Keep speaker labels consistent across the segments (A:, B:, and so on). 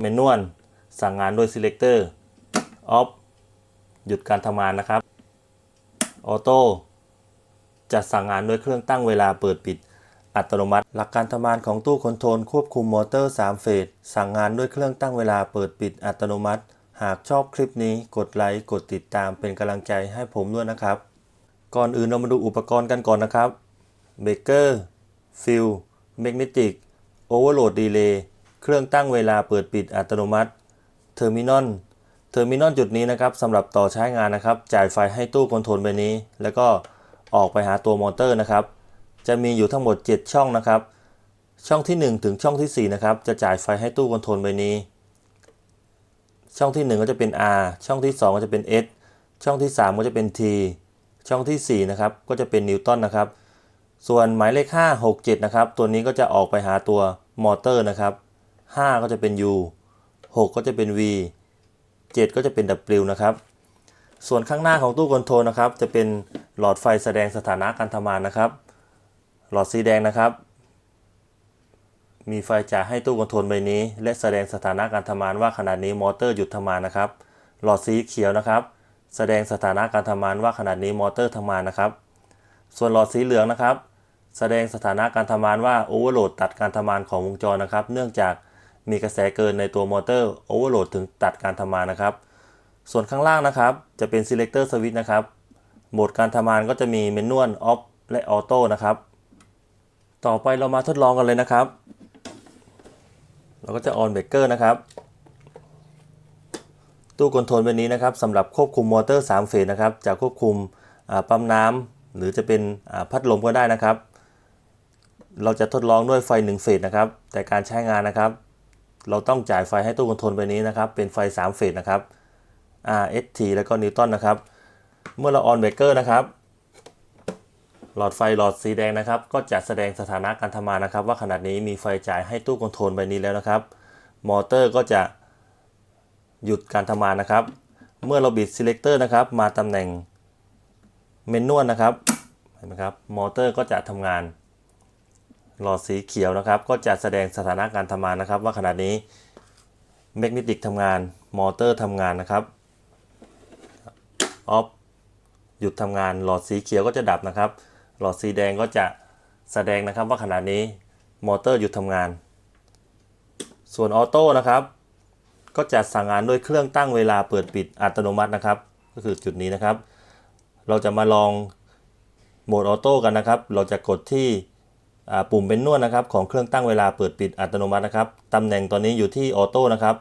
A: เมนวลสั่งงานโดย selector off หยุดการทำงานนะครับออโตจะสั่งงานด้วยเครื่องตั้งเวลาเปิดปิด อัตโนมัติ หลักการทำงานของตู้คอนโทรลควบคุมมอเตอร์ 3 เฟส สั่งงานด้วยเครื่องตั้งเวลาเปิดปิดอัตโนมัติ หากชอบคลิปนี้กดไลค์กดติดตามเป็นกำลังใจให้ผมด้วยนะครับ ก่อนอื่นเรามาดูอุปกรณ์กันก่อนนะครับเบเกอร์ฟิลแมกเนติกโอเวอร์โหลดดีเลย์ เครื่องตั้งเวลาเปิดปิดอัตโนมัติเทอร์มินอลเทอร์มินอลจุดนี้นะครับสำหรับต่อใช้งานนะครับ จ่ายไฟให้ตู้คอนโทรลใบนี้ แล้วก็ออกไปหาตัวมอเตอร์นะครับ จะมีอยู่ทั้งหมด 7 ช่องนะครับ ช่องที่ 1 ถึงช่องที่ 4 นะครับ จะจ่ายไฟให้ตู้คอนโทรลใบนี้ ช่องที่ 1 ก็จะเป็น R ช่องที่ 2 ก็จะเป็น S ช่องที่ 3 ก็จะเป็น T ช่องที่ 4 นะครับ ก็จะเป็นนิวตันนะครับ ส่วนหมายเลข 5 6 7 นะครับ ตัวนี้ก็จะออกไปหาตัวมอเตอร์นะครับ 5 ก็จะเป็น U 6 ก็จะเป็น V 7 ก็จะเป็น W นะครับ ส่วนข้างหน้าของตู้คอนโทรลนะครับ จะเป็นหลอดไฟแสดงสถานะการทำงานนะครับ หลอดสีแดงนะครับ มีไฟจ่ายให้ตู้คอนโทรลใบนี้ และแสดงสถานะการทำงานว่าขณะนี้มอเตอร์หยุดทำงานนะครับ หลอดสีเขียวนะครับ แสดงสถานะการทำงานว่าขณะนี้มอเตอร์ทำงานนะครับ ส่วนหลอดสีเหลืองนะครับ แสดงสถานะการทำงานว่าโอเวอร์โหลดตัดการทำงานของวงจรนะครับ เนื่องจาก มีกระแสเกินในตัวมอเตอร์โอเวอร์โหลดถึงตัดการทำงานนะครับ ส่วนข้างล่างนะครับ จะเป็น selector switch นะครับ โหมดการทำงานก็จะมี manual off และ auto นะครับ ต่อไปเรามาทดลองกันเลยนะครับ เราก็จะ on breaker นะครับ ตู้คอนโทรลแบบนี้นะครับสำหรับควบคุมมอเตอร์3เฟสนะครับจะควบคุมปั๊มน้ำหรือจะเป็นพัดลมก็ได้นะครับ เราจะทดลองด้วยไฟ1เฟสนะครับ แต่การใช้งานนะครับ เราต้องจ่ายไฟให้ตู้คอนโทรลใบนี้นะครับ เป็นไฟ 3 เฟสนะครับ RST แล้วก็นิวตันนะครับ เมื่อเรา on breaker นะครับ หลอดไฟหลอดสีแดงนะครับ ก็จะแสดงสถานะการทำงานนะครับ ว่าขณะนี้มีไฟจ่ายให้ตู้คอนโทรลใบนี้แล้วนะครับ มอเตอร์ก็จะหยุดการทำงานนะครับ เมื่อเราบิด selector นะครับ มาตำแหน่งเมนนวลนะครับ เห็นไหมครับ มอเตอร์ก็จะทำงาน หลอดสีเขียวนะครับ ก็จะแสดงสถานะการทำงานนะครับ ว่าขณะนี้แมกเนติกทำงาน มอเตอร์ทำงานนะครับออฟหยุดทำงาน หลอดสีเขียวก็จะดับนะครับ หลอดสีแดงก็จะแสดงนะครับว่าขณะนี้มอเตอร์หยุดทำงาน ส่วนออโต้นะครับ ก็จะสั่งงานด้วยเครื่องตั้งเวลาเปิดปิดอัตโนมัตินะครับ ก็คือจุดนี้นะครับ เราจะมาลองโหมดออโต้กันนะครับ เราจะกดที่ ปุ่มเป็นนวดนะครับของเครื่องตั้งเวลาเปิดปิดอัตโนมัตินะครับตำแหน่งตอนนี้อยู่ที่ออโต้นะครับ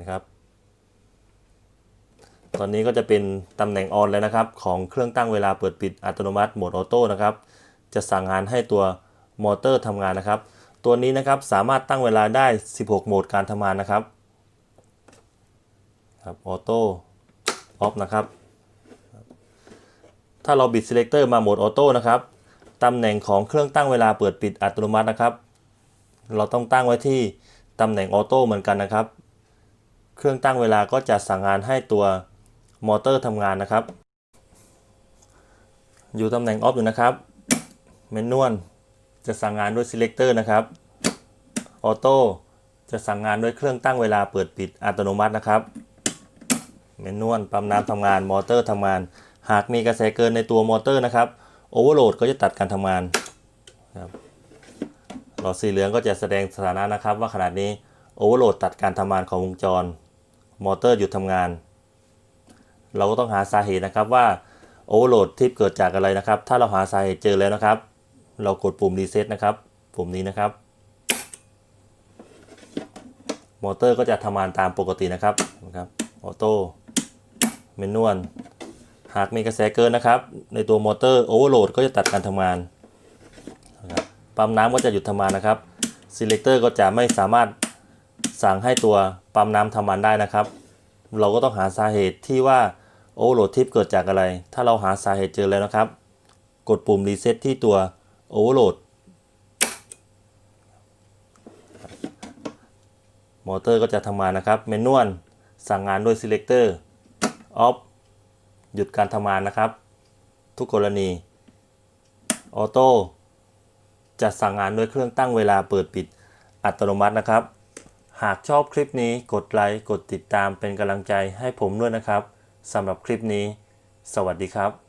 A: นะครับ ตอนนี้ก็จะเป็นตำแหน่งออนแล้วนะครับ ของเครื่องตั้งเวลาเปิดปิดอัตโนมัติโหมดออโต้นะครับ จะสั่งงานให้ตัวมอเตอร์ทำงานนะครับ ตัวนี้นะครับสามารถตั้งเวลาได้ 16 โหมดการทำงานนะครับครับออโต้ออฟนะครับ ถ้าเราบิด selector มาโหมดออโต้นะครับ ตำแหน่งของเครื่องตั้งเวลาเปิดปิดอัตโนมัตินะครับ เราต้องตั้งไว้ที่ตำแหน่งออโต้เหมือนกันนะครับ เครื่องตั้งเวลาก็จะสั่งงานให้ตัวมอเตอร์ทำงานนะครับ อยู่ตำแหน่งออฟอยู่นะครับเมนนวลจะสั่งงานด้วย selector นะครับออโต้จะสั่งงานด้วยเครื่องตั้งเวลาเปิดปิดอัตโนมัตินะครับเมนนวลปั๊มน้ำทำงานมอเตอร์ทำงาน หากมีกระแสเกินในตัวมอเตอร์นะครับ โอเวอร์โหลดก็จะตัดการทำงานครับหลอดสีเหลืองก็จะแสดงสถานะนะครับ ว่าขนาดนี้โอเวอร์โหลดตัดการทำงานของวงจร มอเตอร์หยุดทำงาน เราก็ต้องหาสาเหตุนะครับว่าโอเวอร์โหลดที่เกิดจากอะไรนะครับ ถ้าเราหาสาเหตุเจอแล้วนะครับ เรากดปุ่มรีเซ็ตนะครับ ปุ่มนี้นะครับ มอเตอร์ก็จะทำงานตามปกตินะครับนะครับ ออโต้เมนวล หากมีกระแสเกินนะครับ ในตัวมอเตอร์โอเวอร์โหลดก็จะตัดการทำงานนะครับปั๊มน้ำก็จะหยุดทำงานนะครับ selector ก็จะไม่สามารถสั่งให้ตัวปั๊มน้ำทำงานได้นะครับ เราก็ต้องหาสาเหตุที่ว่าโอเวอร์โหลดทิปเกิดจากอะไร ถ้าเราหาสาเหตุเจอแล้วนะครับ กดปุ่มรีเซ็ตที่ตัวโอเวอร์โหลดมอเตอร์ก็จะทำงานนะครับเมนวลสั่งงานด้วย selector off หยุดการทำงานนะครับ ทุกกรณีออโต้จะสั่งงานด้วยเครื่องตั้งเวลาเปิดปิดอัตโนมัตินะครับ หากชอบคลิปนี้กดไลค์กดติดตามเป็นกำลังใจให้ผมด้วยนะครับสำหรับคลิปนี้ สวัสดีครับ